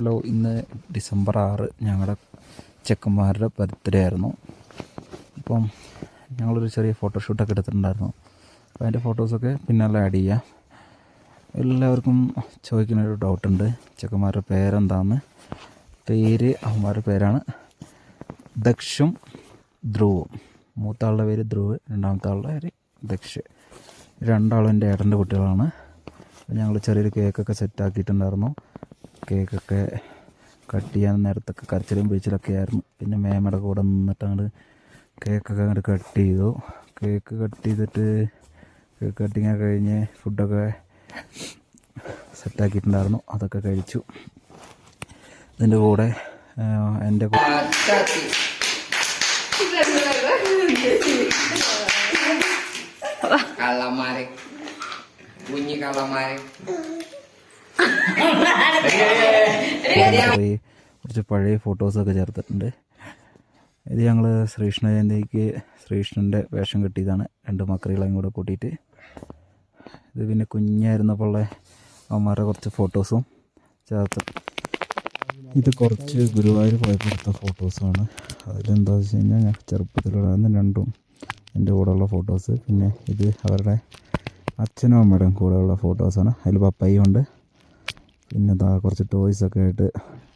Hello ഇന്ന് December ആറ് ഞങ്ങളുടെ ചെക്കന്മാരുടെ ബർത്ത്ഡേ ആയിരുന്നു. അപ്പം ഞങ്ങളൊരു ചെറിയ ഫോട്ടോഷൂട്ടൊക്കെ എടുത്തിട്ടുണ്ടായിരുന്നു. അപ്പോൾ അതിന്റെ ഫോട്ടോസൊക്കെ പിന്നാലെ ആഡ് ചെയ്യാം. എല്ലാവർക്കും ചോദിക്കുന്നൊരു ഡൗട്ടുണ്ട് ചെക്കന്മാരുടെ പേരെന്താന്ന്? പേര് അവന്മാരുടെ പേരാണ് ദക്ഷും ധ്രുവും. മൂത്ത ആളുടെ പേര് ധ്രുവ് രണ്ടാമത്തെ ആളുടെ പേര് ദക്ഷ്. രണ്ടാളും എന്റെ ഏട്ടന്റെ കുട്ടികളാണ്. ഞങ്ങൾ ചെറിയൊരു കേക്കൊക്കെ സെറ്റ് ആക്കിയിട്ടുണ്ടായിരുന്നു. കേക്കൊക്കെ കട്ട് ചെയ്യാൻ നേരത്തൊക്കെ കരച്ചിലും പിഴിച്ചിലൊക്കെ ആയിരുന്നു. പിന്നെ മേമയുടെ കൂടെ നിന്നിട്ട് കേക്കൊക്കെ അങ്ങോട്ട് കട്ട് ചെയ്തു. കേക്ക് കട്ട് ചെയ്തിട്ട് കേക്ക് കട്ടിങ് ഒക്കെ കഴിഞ്ഞ് ഫുഡൊക്കെ സെറ്റാക്കിയിട്ടുണ്ടായിരുന്നു. അതൊക്കെ കഴിച്ചു. ഇതിന്റെ കൂടെ എന്റെ കള്ളമാരെ കുഞ്ഞു. കുറേ കുറച്ച് പഴയ ഫോട്ടോസൊക്കെ ചേർത്തിട്ടുണ്ട്. ഇത് ഞങ്ങൾ ശ്രീകൃഷ്ണ ജയന്തിക്ക് ശ്രീകൃഷ്ണന്റെ വേഷം കെട്ടിയതാണ്. രണ്ട് മക്കറികളെയും കൂടെ കൂട്ടിയിട്ട്. ഇത് പിന്നെ കുഞ്ഞായിരുന്നപ്പോൾ ഉള്ള അവന്മാരുടെ കുറച്ച് ഫോട്ടോസും ചേർത്ത്. ഇത് കുറച്ച് ഗുരുവായൂർ പോയപ്പോഴത്തെ ഫോട്ടോസാണ് അതിലെന്താ വെച്ച് കഴിഞ്ഞാൽ ഞാൻ ചെറുപ്പത്തിലുള്ള രണ്ടും എന്റെ കൂടെയുള്ള ഫോട്ടോസ് പിന്നെ ഇത് അവരുടെ അച്ഛനും അമ്മയുടെയും കൂടെയുള്ള ഫോട്ടോസാണ് അതിൽ പപ്പയും ഉണ്ട്. പിന്നെ ദാ കുറച്ച് ടോയ്സ് ഒക്കെ ആയിട്ട്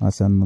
ആശാൻ എന്നുള്ള